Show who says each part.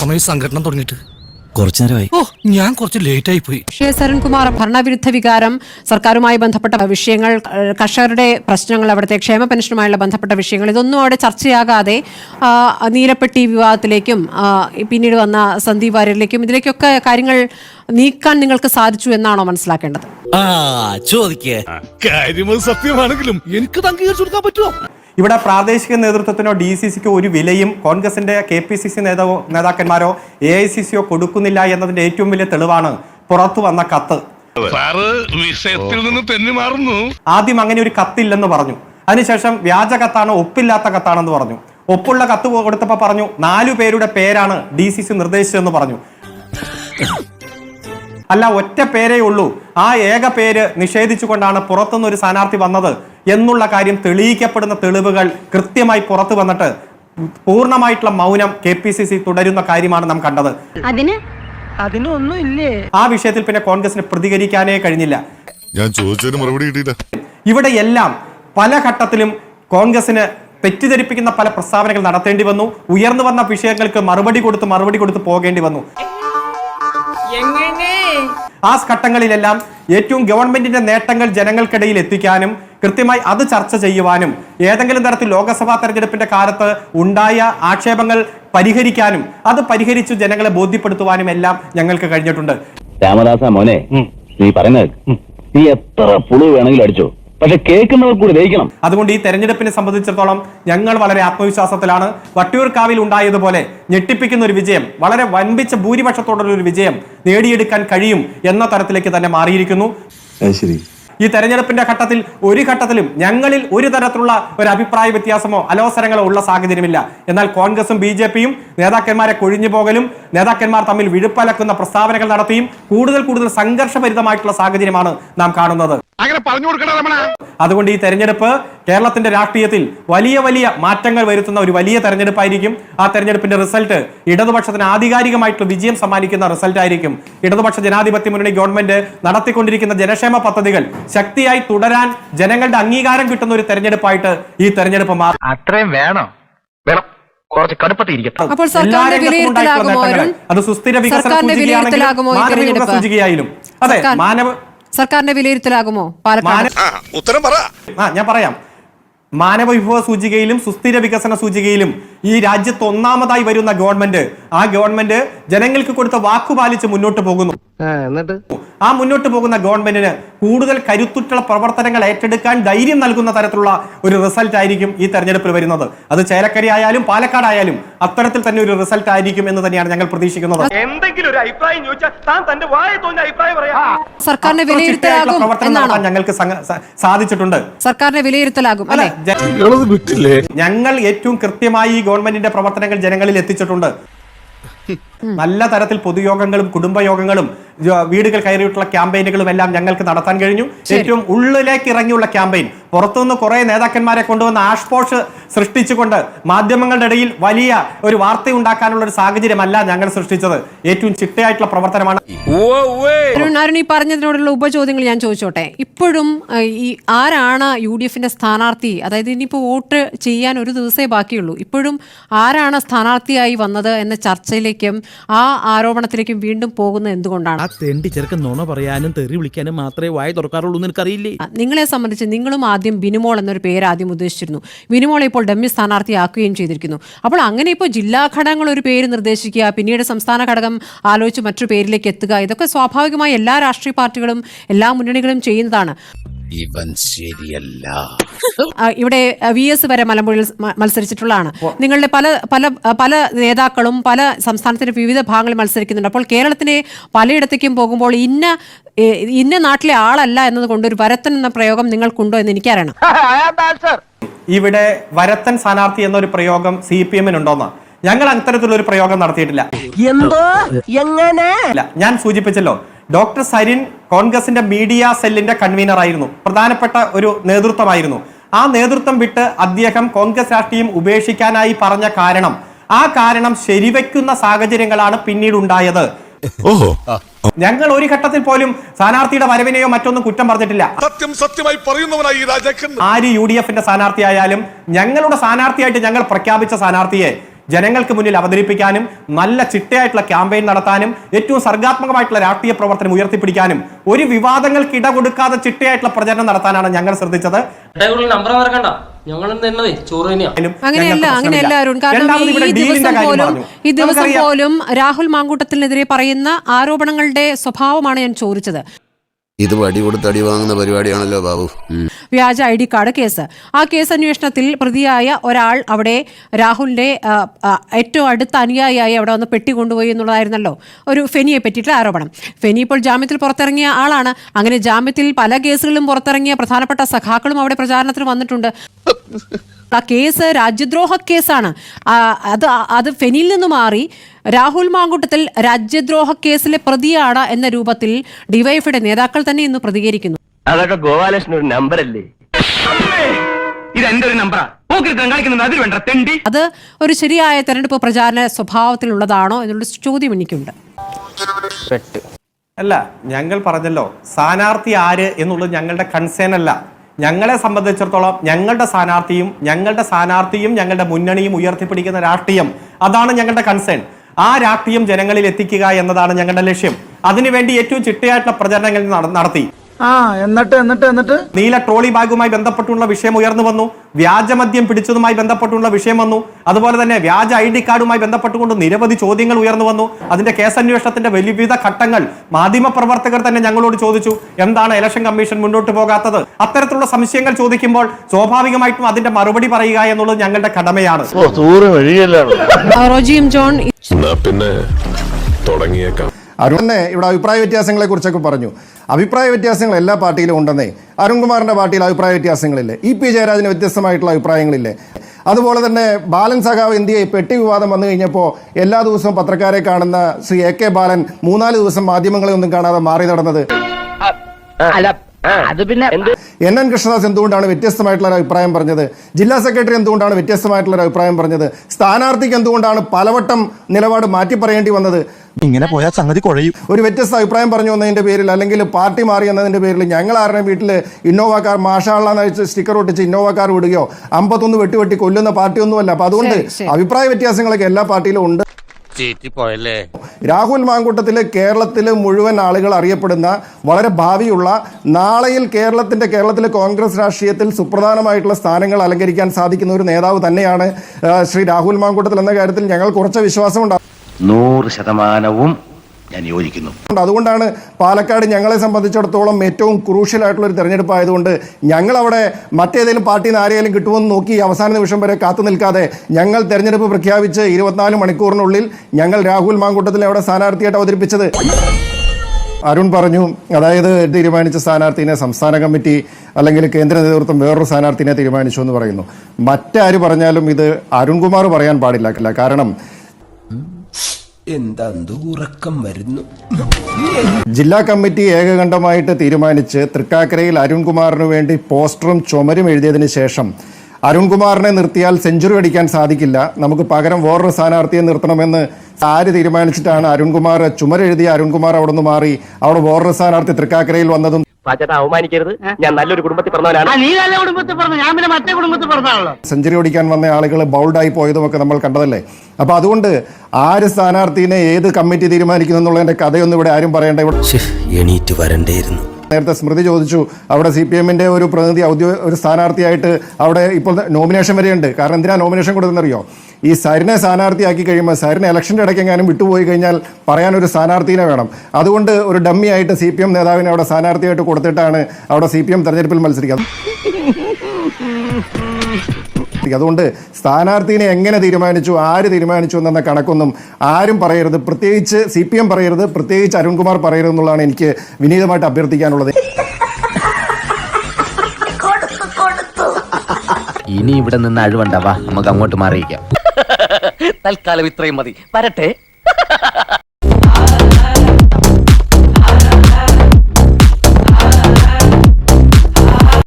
Speaker 1: സമയം സംഘടന തുടങ്ങിയിട്ട്.
Speaker 2: കുറച്ചു നേരമായി.
Speaker 1: ഓ ഞാൻ കുറച്ച് ലേറ്റ് ആയി പോയി.
Speaker 3: ശ്രീ സരൺകുമാർ ഭരണവിരുദ്ധ വികാരം സർക്കാരുമായി ബന്ധപ്പെട്ട വിഷയങ്ങൾ കർഷകരുടെ പ്രശ്നങ്ങൾ അവിടുത്തെ ക്ഷേമ പെൻഷനുമായുള്ള ബന്ധപ്പെട്ട വിഷയങ്ങൾ ഇതൊന്നും അവിടെ ചർച്ചയാകാതെ നീലപ്പെട്ടി വിവാദത്തിലേക്കും പിന്നീട് വന്ന സന്ദീപ് വാര്യരിലേക്കും ഇതിലേക്കൊക്കെ കാര്യങ്ങൾ നീക്കാൻ നിങ്ങൾക്ക് സാധിച്ചു എന്നാണോ മനസ്സിലാക്കേണ്ടത്?
Speaker 2: ആ ചോദിക്കേ.
Speaker 1: കാര്യം സത്യമാണെങ്കിലും എനിക്ക് അംഗീകരിച്ചു കൊടുക്കാൻ പറ്റുമോ?
Speaker 4: ഇവിടെ പ്രാദേശിക നേതൃത്വത്തിനോ ഡി സി സിക്കോ ഒരു വിലയും കോൺഗ്രസിന്റെ കെ പി സി സി നേതാവോ നേതാക്കന്മാരോ എ ഐ സി സിയോ കൊടുക്കുന്നില്ല എന്നതിന്റെ ഏറ്റവും വലിയ തെളിവാണ് പുറത്തു വന്ന കത്ത്.
Speaker 5: വിഷയത്തിൽ നിന്ന് തെന്നി മാറുന്നു.
Speaker 4: ആദ്യം അങ്ങനെ ഒരു കത്തില്ലെന്ന് പറഞ്ഞു. അതിനുശേഷം വ്യാജ കത്താണ് ഒപ്പില്ലാത്ത കത്താണെന്ന് പറഞ്ഞു. ഒപ്പുള്ള കത്ത് കൊടുത്തപ്പോൾ പറഞ്ഞു നാലു പേരുടെ പേരാണ് ഡി സി സി നിർദ്ദേശിച്ചതെന്ന് പറഞ്ഞു. അല്ല ഒറ്റ പേരേ ഉള്ളൂ. ആ ഏക പേര് നിഷേധിച്ചുകൊണ്ടാണ് പുറത്തുനിന്ന് ഒരു സ്ഥാനാർത്ഥി വന്നത്. എന്നുള്ള കാര്യം തെളിയിക്കപ്പെടുന്ന തെളിവുകൾ കൃത്യമായി പുറത്തു വന്നിട്ട് പൂർണമായിട്ടുള്ള മൗനം കെ പി സി സി തുടരുന്ന കാര്യമാണ് നാം കണ്ടത്.
Speaker 6: അതിന്?
Speaker 7: അതിനൊന്നും ഇല്ലേ
Speaker 4: ആ വിഷയത്തിൽ പിന്നെ കോൺഗ്രസിന് പ്രതികരിക്കാനേ കഴിഞ്ഞില്ല.
Speaker 5: ഞാൻ ചോദിച്ചതിന് മറുപടി കിട്ടിയില്ല.
Speaker 4: ഇവിടെ എല്ലാം പല ഘട്ടത്തിലും കോൺഗ്രസിന് തെറ്റിദ്ധരിപ്പിക്കുന്ന പല പ്രസ്താവനകൾ നടത്തേണ്ടി വന്നു. ഉയർന്നു വന്ന വിഷയങ്ങൾക്ക് മറുപടി കൊടുത്ത് മറുപടി കൊടുത്ത് പോകേണ്ടി വന്നു. ആ ഘട്ടങ്ങളിലെല്ലാം ഏറ്റവും ഗവൺമെന്റിന്റെ നേട്ടങ്ങൾ ജനങ്ങൾക്കിടയിൽ എത്തിക്കാനും കൃത്യമായി അത് ചർച്ച ചെയ്യുവാനും ഏതെങ്കിലും തരത്തിൽ ലോക്സഭാ തെരഞ്ഞെടുപ്പിന്റെ കാലത്ത് ഉണ്ടായ ആക്ഷേപങ്ങൾ പരിഹരിക്കാനും അത് പരിഹരിച്ചു ജനങ്ങളെ ബോധ്യപ്പെടുത്തുവാനും എല്ലാം ഞങ്ങൾക്ക് കഴിഞ്ഞിട്ടുണ്ട്.
Speaker 8: രാമദാസ മോനെ നീ പറയുന്നത് നീ എത്ര പുളു വേണമെങ്കിലും അടിച്ചോ. പക്ഷെ കേൾക്കുന്നവർ കൂടി ദഹിക്കണം.
Speaker 4: അതുകൊണ്ട് ഈ തെരഞ്ഞെടുപ്പിനെ സംബന്ധിച്ചിടത്തോളം ഞങ്ങൾ വളരെ ആത്മവിശ്വാസത്തിലാണ്. വട്ടിയൂർക്കാവിൽ ഉണ്ടായതുപോലെ ഞെട്ടിപ്പിക്കുന്ന ഒരു വിജയം വളരെ വൻപിച്ച ഭൂരിപക്ഷത്തോടുള്ള ഒരു വിജയം നേടിയെടുക്കാൻ കഴിയും എന്ന തരത്തിലേക്ക് തന്നെ മാറിയിരിക്കുന്നു.
Speaker 2: ശരി.
Speaker 4: ഈ തെരഞ്ഞെടുപ്പിന്റെ ഘട്ടത്തിൽ ഒരു ഘട്ടത്തിലും ഞങ്ങളിൽ ഒരു തരത്തിലുള്ള ഒരു അഭിപ്രായ വ്യത്യാസമോ അലോസരങ്ങളോ ഉള്ള സാഹചര്യമില്ല. എന്നാൽ കോൺഗ്രസും ബി ജെ പിയും നേതാക്കന്മാരെ കൊഴിഞ്ഞു പോകലും നേതാക്കന്മാർ തമ്മിൽ വിഴുപ്പലക്കുന്ന പ്രസ്താവനകൾ നടത്തിയും കൂടുതൽ കൂടുതൽ സംഘർഷഭരിതമായിട്ടുള്ള സാഹചര്യമാണ് നാം കാണുന്നത്.
Speaker 5: അങ്ങനെ പറഞ്ഞു കൊടുക്കണ
Speaker 4: അതുകൊണ്ട് ഈ തെരഞ്ഞെടുപ്പ് കേരളത്തിന്റെ രാഷ്ട്രീയത്തിൽ വലിയ വലിയ മാറ്റങ്ങൾ വരുത്തുന്ന ഒരു വലിയ തെരഞ്ഞെടുപ്പായിരിക്കും. ആ തെരഞ്ഞെടുപ്പിന്റെ റിസൾട്ട് ഇടതുപക്ഷത്തിന് ആധികാരികമായിട്ടുള്ള വിജയം സമ്മാനിക്കുന്ന റിസൾട്ട് ആയിരിക്കും. ഇടതുപക്ഷ ജനാധിപത്യ മുന്നണി ഗവൺമെന്റ് നടത്തിക്കൊണ്ടിരിക്കുന്ന ജനക്ഷേമ പദ്ധതികൾ ശക്തിയായി തുടരാൻ ജനങ്ങളുടെ അംഗീകാരം കിട്ടുന്ന ഒരു തെരഞ്ഞെടുപ്പായിട്ട് ഈ തെരഞ്ഞെടുപ്പ് മാറും.
Speaker 7: അത്രയും വേണം. കുറച്ച്
Speaker 3: അപ്പോൾ സർക്കാരിന്റെ വിലയിരുത്തലാകുമോ അരുൺ?
Speaker 4: അത് സുസ്ഥിര വികസന സൂചികയായാലും അതെ മാനവ
Speaker 3: സർക്കാരിന്റെ വിലയിരുത്തലാകുമോ? പാലക്കാട്.
Speaker 5: ഉത്തരം പറ.
Speaker 4: ഞാൻ പറയാം. മാനവ വിഭവ സൂചികയിലും സുസ്ഥിര വികസന സൂചികയിലും ഈ രാജ്യത്ത് ഒന്നാമതായി വരുന്ന ഗവൺമെന്റ് ആ ഗവൺമെന്റ് ജനങ്ങൾക്ക് കൊടുത്ത വാക്കുപാലിച്ച് മുന്നോട്ട് പോകുന്നു. ആ മുന്നോട്ട് പോകുന്ന ഗവൺമെന്റിന് കൂടുതൽ കരുത്തുറ്റുള്ള പ്രവർത്തനങ്ങൾ ഏറ്റെടുക്കാൻ ധൈര്യം നൽകുന്ന തരത്തിലുള്ള ഒരു റിസൾട്ട് ആയിരിക്കും ഈ തെരഞ്ഞെടുപ്പിൽ വരുന്നത്. അത് ചേലക്കരി ആയാലും പാലക്കാടായാലും അത്തരത്തിൽ തന്നെ ഒരു റിസൾട്ട് ആയിരിക്കും എന്ന് തന്നെയാണ് ഞങ്ങൾ പ്രതീക്ഷിക്കുന്നത്.
Speaker 7: എന്തെങ്കിലും ഒരു അഭിപ്രായം ചോദിച്ചാൽ താൻ തന്റെ വായ തോന്നിയ അഭിപ്രായം പറയാ.
Speaker 4: സർക്കാരിനെ
Speaker 3: വിലയിരുത്തലാകും
Speaker 4: പ്രവർത്തനം നടത്താൻ ഞങ്ങൾക്ക് സാധിച്ചിട്ടുണ്ട്.
Speaker 3: സർക്കാരിനെ വിലയിരുത്തലാകും
Speaker 4: അല്ല
Speaker 3: അല്ലെ?
Speaker 1: വിട്ടില്ലേ?
Speaker 4: ഞങ്ങൾ ഏറ്റവും കൃത്യമായി ഈ ഗവൺമെന്റിന്റെ പ്രവർത്തനങ്ങൾ ജനങ്ങളിൽ എത്തിച്ചിട്ടുണ്ട്. നല്ല തരത്തിൽ പൊതുയോഗങ്ങളും കുടുംബയോഗങ്ങളും വീടുകൾ കയറിയിട്ടുള്ള ക്യാമ്പയിനുകളും എല്ലാം ഞങ്ങൾക്ക് നടത്താൻ കഴിഞ്ഞു. ഏറ്റവും ഉള്ളിലേക്ക് ഇറങ്ങിയുള്ള ക്യാമ്പയിൻ. പുറത്തുനിന്ന് കുറെ നേതാക്കന്മാരെ കൊണ്ടുവന്ന് ആഷ്പോഷ് സൃഷ്ടിച്ചുകൊണ്ട് മാധ്യമങ്ങളുടെ ഇടയിൽ വലിയ ഒരു വാർത്ത ഉണ്ടാക്കാനുള്ള ഒരു സാഹചര്യമല്ല ഞങ്ങൾ സൃഷ്ടിച്ചത്. ഏറ്റവും ചിട്ടയായിട്ടുള്ള പ്രവർത്തനമാണ്.
Speaker 3: അരുൺ ഈ പറഞ്ഞതിനോടുള്ള ഉപചോദ്യങ്ങൾ ഞാൻ ചോദിച്ചോട്ടെ? ഇപ്പോഴും ഈ ആരാണ് യു ഡി എഫിന്റെ സ്ഥാനാർത്ഥി? അതായത് ഇനിയിപ്പോൾ വോട്ട് ചെയ്യാൻ ഒരു ദിവസമേ ബാക്കിയുള്ളൂ. ഇപ്പോഴും ആരാണ് സ്ഥാനാർത്ഥിയായി വന്നത് എന്ന ചർച്ചയിലേക്കും ആ ആരോപണത്തിലേക്കും വീണ്ടും പോകുന്നത് എന്തുകൊണ്ടാണ്?
Speaker 9: ആ തെണ്ടി ചെറുക്കൻ നുണ പറയാനും തെറി വിളിക്കാനും മാത്രമേ വായ തുറക്കാറുള്ളൂ എന്ന് എനിക്കറിയില്ലേ?
Speaker 3: നിങ്ങളെ സംബന്ധിച്ച് നിങ്ങളും ആദ്യം ബിനുമോൾ എന്നൊരു പേര് ആദ്യം ഉദ്ദേശിച്ചിരുന്നു. ബിനുമോളെ ഇപ്പോൾ ഡമ്മി സ്ഥാനാർത്ഥിയാക്കുകയും ചെയ്തിരിക്കുന്നു. അപ്പോൾ അങ്ങനെ ഇപ്പോൾ ജില്ലാ ഘടകങ്ങൾ ഒരു പേര് നിർദ്ദേശിക്കുക പിന്നീട് സംസ്ഥാന ഘടകം ആലോചിച്ച് മറ്റു പേരിലേക്ക് എത്തുക ഇതൊക്കെ സ്വാഭാവികമായി എല്ലാ രാഷ്ട്രീയ പാർട്ടികളും എല്ലാ മുന്നണികളും ചെയ്യുന്നതാണ്.
Speaker 2: ഇവൻ ശരിയല്ല.
Speaker 3: ഇവിടെ വി എസ് വരെ മലമ്പുഴയിൽ മത്സരിച്ചിട്ടുള്ളതാണ്. നിങ്ങളുടെ പല പല പല നേതാക്കളും പല സംസ്ഥാനത്തിന്റെ വിവിധ ഭാഗങ്ങളിൽ മത്സരിക്കുന്നുണ്ട്. അപ്പോൾ കേരളത്തിന് പലയിടത്തേക്കും പോകുമ്പോൾ ഇന്ന ഇന്ന നാട്ടിലെ ആളല്ല എന്നതുകൊണ്ട് ഒരു വരത്തൻ എന്ന പ്രയോഗം നിങ്ങൾക്കുണ്ടോ എന്ന് എനിക്കറിയണം.
Speaker 4: ഇവിടെ വരത്തൻ സ്ഥാനാർത്ഥി എന്നൊരു പ്രയോഗം സി പി എമ്മിനുണ്ടോന്ന്. ഞങ്ങൾ അത്തരത്തിലുള്ള ഒരു പ്രയോഗം നടത്തിയിട്ടില്ല.
Speaker 7: എന്തോ? എങ്ങനെ?
Speaker 4: ഇല്ല ഞാൻ സൂചിപ്പിച്ചല്ലോ. ഡോക്ടർ സരിൻ കോൺഗ്രസിന്റെ മീഡിയ സെല്ലിന്റെ കൺവീനർ ആയിരുന്നു. പ്രധാനപ്പെട്ട ഒരു നേതൃത്വമായിരുന്നു. ആ നേതൃത്വം വിട്ട് അദ്ദേഹം കോൺഗ്രസ് രാഷ്ട്രീയം ഉപേക്ഷിക്കാനായി പറഞ്ഞ കാരണം ആ കാരണം ശരിവെക്കുന്ന സാഹചര്യങ്ങളാണ് പിന്നീട് ഉണ്ടായത്.
Speaker 5: ഓഹോ.
Speaker 4: ഞങ്ങൾ ഒരു ഘട്ടത്തിൽ പോലും സ്ഥാനാർത്ഥിയുടെ വരവിനെയോ മറ്റൊന്നും കുറ്റം പറഞ്ഞിട്ടില്ല.
Speaker 5: സത്യം സത്യമായി പറയുന്നവനായി
Speaker 4: ആര് യു ഡി എഫിന്റെ സ്ഥാനാർത്ഥിയായാലും ഞങ്ങളുടെ സ്ഥാനാർത്ഥിയായിട്ട് ഞങ്ങൾ പ്രഖ്യാപിച്ച സ്ഥാനാർത്ഥിയെ ജനങ്ങൾക്ക് മുന്നിൽ അവതരിപ്പിക്കാനും നല്ല ചിട്ടയായിട്ടുള്ള ക്യാമ്പയിൻ നടത്താനും ഏറ്റവും സർഗാത്മകമായിട്ടുള്ള രാഷ്ട്രീയ പ്രവർത്തനം ഉയർത്തിപ്പിടിക്കാനും ഒരു വിവാദങ്ങൾക്ക് ഇട കൊടുക്കാതെ ചിട്ടയായിട്ടുള്ള പ്രചരണം നടത്താനാണ് ഞങ്ങൾ ശ്രദ്ധിച്ചത്.
Speaker 7: നമ്പർ മറക്കണ്ട
Speaker 3: അങ്ങനെയല്ല അങ്ങനെയല്ല അരുൺ. കാരണം ഈ ദിവസം പോലും ഈ ദിവസം പോലും രാഹുൽ മാങ്കൂട്ടത്തിനെതിരെ പറയുന്ന ആരോപണങ്ങളുടെ സ്വഭാവമാണ് ഞാൻ ചോദിച്ചത്.
Speaker 2: ഇത് വടി കൊടുത്ത് അടി വാങ്ങുന്ന പരിപാടിയാണല്ലോ ബാബു.
Speaker 3: വ്യാജ ഐ ഡി കാർഡ് കേസ്. ആ കേസ് അന്വേഷണത്തിൽ പ്രതിയായ ഒരാൾ അവിടെ രാഹുലിന്റെ ഏറ്റവും അടുത്ത അനുയായിയായി അവിടെ വന്ന് പെട്ടി കൊണ്ടുപോയി എന്നുള്ളതായിരുന്നല്ലോ. ഒരു ഫെനിയെ പറ്റിയിട്ടുള്ള ആരോപണം. ഫെനി ഇപ്പോൾ ജാമ്യത്തിൽ പുറത്തിറങ്ങിയ ആളാണ്. അങ്ങനെ ജാമ്യത്തിൽ പല കേസുകളിലും പുറത്തിറങ്ങിയ പ്രധാനപ്പെട്ട സഖാക്കളും അവിടെ പ്രചാരണത്തിന് വന്നിട്ടുണ്ട്. ആ കേസ് രാജ്യദ്രോഹ കേസാണ്. അത് അത് ഫെനിൽ നിന്ന് മാറി രാഹുൽ മാങ്കൂട്ടത്തിൽ രാജ്യദ്രോഹ കേസിലെ പ്രതിയാണ് എന്ന രൂപത്തിൽ ഡിവൈഎഫിയുടെ നേതാക്കൾ തന്നെ ഇന്ന് പ്രതികരിക്കുന്നു.
Speaker 7: അതൊക്കെ ഗോപാലകൃഷ്ണൻ ഒരു നമ്പർ അല്ലേ ഇത് എന്റെ ഒരു നമ്പറാ? പോക്കിരുത്തം കളിക്കുന്നത് അതിൽ വേണ്ട തെണ്ടി.
Speaker 3: അത് ഒരു ശരിയായ തെരഞ്ഞെടുപ്പ് പ്രചാരണ സ്വഭാവത്തിലുള്ളതാണോ എന്നുള്ള ചോദ്യം എനിക്കുണ്ട്.
Speaker 4: അല്ല ഞങ്ങൾ പറഞ്ഞല്ലോ സ്ഥാനാർത്ഥി ആര് എന്നുള്ളത് ഞങ്ങളുടെ കൺസേൺ അല്ല. ഞങ്ങളെ സംബന്ധിച്ചിടത്തോളം ഞങ്ങളുടെ സ്ഥാനാർത്ഥിയും ഞങ്ങളുടെ സ്ഥാനാർത്ഥിയും ഞങ്ങളുടെ മുന്നണിയും ഉയർത്തിപ്പിടിക്കുന്ന രാഷ്ട്രീയം അതാണ് ഞങ്ങളുടെ കൺസേൺ ആ രാഷ്ട്രീയം ജനങ്ങളിൽ എത്തിക്കുക എന്നതാണ് ഞങ്ങളുടെ ലക്ഷ്യം. അതിനുവേണ്ടി ഏറ്റവും ചിട്ടയായിട്ടുള്ള പ്രചരണങ്ങൾ നടത്തി.
Speaker 6: ആ എന്നിട്ട് എന്നിട്ട് എന്നിട്ട്?
Speaker 4: നീല ട്രോളി ബാഗുമായി ബന്ധപ്പെട്ടുള്ള വിഷയം ഉയർന്നു വന്നു. വ്യാജമദ്യം പിടിച്ചതുമായി ബന്ധപ്പെട്ടുള്ള വിഷയം വന്നു. അതുപോലെ തന്നെ വ്യാജ ഐ ഡി കാർഡുമായി ബന്ധപ്പെട്ടുകൊണ്ട് നിരവധി ചോദ്യങ്ങൾ ഉയർന്നു വന്നു. അതിന്റെ കേസന്വേഷണത്തിന്റെ വിവിധ ഘട്ടങ്ങൾ മാധ്യമ പ്രവർത്തകർ തന്നെ ഞങ്ങളോട് ചോദിച്ചു. എന്താണ് ഇലക്ഷൻ കമ്മീഷൻ മുന്നോട്ട് പോകാത്തത്? അത്തരത്തിലുള്ള സംശയങ്ങൾ ചോദിക്കുമ്പോൾ സ്വാഭാവികമായിട്ടും അതിന്റെ മറുപടി പറയുക എന്നുള്ളത് ഞങ്ങളുടെ കടമയാണ്.
Speaker 3: ജോൺ
Speaker 5: പിന്നെ തുടങ്ങിയേക്കാം.
Speaker 10: അരുൺ ഇവിടെ അഭിപ്രായ വ്യത്യാസങ്ങളെ കുറിച്ചൊക്കെ പറഞ്ഞു. അഭിപ്രായ വ്യത്യാസങ്ങൾ എല്ലാ പാർട്ടിയിലും ഉണ്ടെന്നേ. അരുൺകുമാറിന്റെ പാർട്ടിയിൽ അഭിപ്രായ വ്യത്യാസങ്ങളില്ലേ? ഇ പി ജയരാജന് വ്യത്യസ്തമായിട്ടുള്ള അഭിപ്രായങ്ങളില്ലേ? അതുപോലെ തന്നെ ബാലൻ സഖാവ് ഇന്ത്യയെ പെട്ടി വിവാദം വന്നു കഴിഞ്ഞപ്പോൾ എല്ലാ ദിവസവും പത്രക്കാരെ കാണുന്ന ശ്രീ എ കെ ബാലൻ മൂന്നാൽ ദിവസം മാധ്യമങ്ങളെ ഒന്നും കാണാതെ മാറി നടന്നത്.
Speaker 7: അത് പിന്നെ
Speaker 10: എൻ എൻ കൃഷ്ണദാസ് എന്തുകൊണ്ടാണ് വ്യത്യസ്തമായിട്ടുള്ള ഒരു അഭിപ്രായം പറഞ്ഞത്? ജില്ലാ സെക്രട്ടറി എന്തുകൊണ്ടാണ് വ്യത്യസ്തമായിട്ടുള്ള ഒരു അഭിപ്രായം പറഞ്ഞത്? സ്ഥാനാർത്ഥിക്ക് എന്തുകൊണ്ടാണ് പലവട്ടം നിലപാട് മാറ്റി പറയേണ്ടി വന്നത്?
Speaker 6: ഇങ്ങനെ പോയാൽ സംഗതി കുഴയും.
Speaker 10: ഒരു വ്യത്യസ്ത അഭിപ്രായം പറഞ്ഞു വന്നതിന്റെ പേരിൽ അല്ലെങ്കിൽ പാർട്ടി മാറി എന്നതിന്റെ പേരിൽ ഞങ്ങൾ ആരുടെ വീട്ടിൽ ഇന്നോവ കാർ മാഷാള വെച്ച് സ്റ്റിക്കർ ഒട്ടിച്ച് ഇന്നോവ കാർ വിടുകയോ അമ്പത്തൊന്ന് വെട്ടി വെട്ടി കൊല്ലുന്ന പാർട്ടിയൊന്നുമല്ല. അപ്പൊ അതുകൊണ്ട്. അഭിപ്രായ വ്യത്യാസങ്ങളൊക്കെ എല്ലാ പാർട്ടിയിലും ഉണ്ട്. രാഹുൽ മാങ്കൂട്ടത്തിൽ കേരളത്തിലെ മുഴുവൻ ആളുകൾ അറിയപ്പെടുന്ന വളരെ ഭാവിയുള്ള നാളെയിൽ കേരളത്തിന്റെ കേരളത്തിലെ കോൺഗ്രസ് രാഷ്ട്രീയത്തിൽ സുപ്രധാനമായിട്ടുള്ള സ്ഥാനങ്ങൾ അലങ്കരിക്കാൻ സാധിക്കുന്ന ഒരു നേതാവ് തന്നെയാണ് ശ്രീ രാഹുൽ മാങ്കൂട്ടത്തിൽ എന്ന കാര്യത്തിൽ ഞങ്ങൾ കുറച്ച് വിശ്വാസമുണ്ട്
Speaker 8: നൂറ് ശതമാനവും ഞാൻ യോജിക്കുന്നു.
Speaker 10: അതുകൊണ്ടാണ് പാലക്കാട് ഞങ്ങളെ സംബന്ധിച്ചിടത്തോളം ഏറ്റവും ക്രൂഷ്യൽ ആയിട്ടുള്ള ഒരു തെരഞ്ഞെടുപ്പ് ആയതുകൊണ്ട് ഞങ്ങൾ അവിടെ മറ്റേതെങ്കിലും പാർട്ടിയിൽ നിന്ന് ആരെങ്കിലും കിട്ടുമെന്ന് നോക്കി അവസാന നിമിഷം വരെ കാത്തു നിൽക്കാതെ ഞങ്ങൾ തെരഞ്ഞെടുപ്പ് പ്രഖ്യാപിച്ച് ഇരുപത്തിനാല് മണിക്കൂറിനുള്ളിൽ ഞങ്ങൾ രാഹുൽ മാങ്കൂട്ടത്തിൽ അവിടെ സ്ഥാനാർത്ഥിയായിട്ട് അവതരിപ്പിച്ചത്. അരുൺ പറഞ്ഞു അതായത് തീരുമാനിച്ച സ്ഥാനാർത്ഥിനെ സംസ്ഥാന കമ്മിറ്റി അല്ലെങ്കിൽ കേന്ദ്ര നേതൃത്വം വേറൊരു സ്ഥാനാർത്ഥിനെ തീരുമാനിച്ചു എന്ന് പറയുന്നു. മറ്റാര് പറഞ്ഞാലും ഇത് അരുൺകുമാർ പറയാൻ പാടില്ല. കാരണം
Speaker 2: എന്താ വരുന്നു?
Speaker 10: ജില്ലാ കമ്മിറ്റി ഏകകണ്ഠമായിട്ട് തീരുമാനിച്ച് തൃക്കാക്കരയിൽ അരുൺകുമാറിന് വേണ്ടി പോസ്റ്ററും ചുമരും എഴുതിയതിന് ശേഷം അരുൺകുമാറിനെ നിർത്തിയാൽ സെഞ്ചുറി അടിക്കാൻ സാധിക്കില്ല. നമുക്ക് പകരം വേറൊരു സ്ഥാനാർത്ഥിയെ നിർത്തണമെന്ന് ആര് തീരുമാനിച്ചിട്ടാണ് അരുൺകുമാർ ചുമരെഴുതിയ അരുൺകുമാർ അവിടെ നിന്ന് മാറി. അവിടെ വേറൊരു സ്ഥാനാർത്ഥി തൃക്കാക്കരയിൽ വന്നതും
Speaker 7: പാച്ചേട്ടാ അവമാനിക്കരുത്. ഞാൻ നല്ലൊരു കുടുംബത്തിൽ പറഞ്ഞവനാണ്
Speaker 6: നീ നല്ല കുടുംബത്തിൽ പറഞ്ഞു ഞാൻ പിന്നെ മറ്റേ കുടുംബത്തിൽ പറഞ്ഞാണല്ലോ
Speaker 10: സെഞ്ചുറി ഓടിക്കാൻ വന്ന ആളുകൾ ബൗൾഡായി പോയതുമൊക്കെ നമ്മൾ കണ്ടതല്ലേ? അപ്പൊ അതുകൊണ്ട് ആര് സ്ഥാനാർത്ഥിനെ ഏത് കമ്മിറ്റി തീരുമാനിക്കുന്നു എന്നുള്ളതിന്റെ കഥയൊന്നും ഇവിടെ ആരും പറയേണ്ട ഇവിടെ
Speaker 2: എണീറ്റ് വരണ്ടേയിരുന്നു.
Speaker 10: നേരത്തെ സ്മൃതി ചോദിച്ചു അവിടെ സി പി എമ്മിന്റെ ഒരു പ്രതിനിധി ഔദ്യോഗിക ഒരു സ്ഥാനാർത്ഥിയായിട്ട് അവിടെ ഇപ്പോൾ നോമിനേഷൻ വരെയുണ്ട്. കാരണം എന്തിനാ നോമിനേഷൻ കൊടുത്തെന്നറിയോ ഈ സരിനെ സ്ഥാനാർത്ഥിയാക്കി കഴിയുമ്പോൾ സരിന് ഇലക്ഷന്റെ ഇടയ്ക്ക് എങ്ങാനും വിട്ടുപോയി കഴിഞ്ഞാൽ പറയാൻ ഒരു സ്ഥാനാർത്ഥിനെ വേണം. അതുകൊണ്ട് ഒരു ഡമ്മി ആയിട്ട് സി പി എം നേതാവിനെ അവിടെ സ്ഥാനാർത്ഥിയായിട്ട് കൊടുത്തിട്ടാണ് അവിടെ സി പി എം തെരഞ്ഞെടുപ്പിൽ മത്സരിക്കുന്നത് അതുകൊണ്ട് സ്ഥാനാർത്ഥിനെ എങ്ങനെ തീരുമാനിച്ചു ആര് തീരുമാനിച്ചു എന്ന കണക്കൊന്നും ആരും പറയരുത്. പ്രത്യേകിച്ച് സി പി എം പറയരുത് പ്രത്യേകിച്ച് അരുൺകുമാർ പറയരുത് എന്നുള്ളതാണ് എനിക്ക് വിനീതമായിട്ട് അഭ്യർത്ഥിക്കാനുള്ളത്.
Speaker 2: ഇനി ഇവിടെ നിന്ന് അഴിവണ്ടാവാ നമുക്ക് അങ്ങോട്ട് മാറിയിക്കാം
Speaker 7: തൽക്കാലം ഇത്രയും മതി. വരട്ടെ.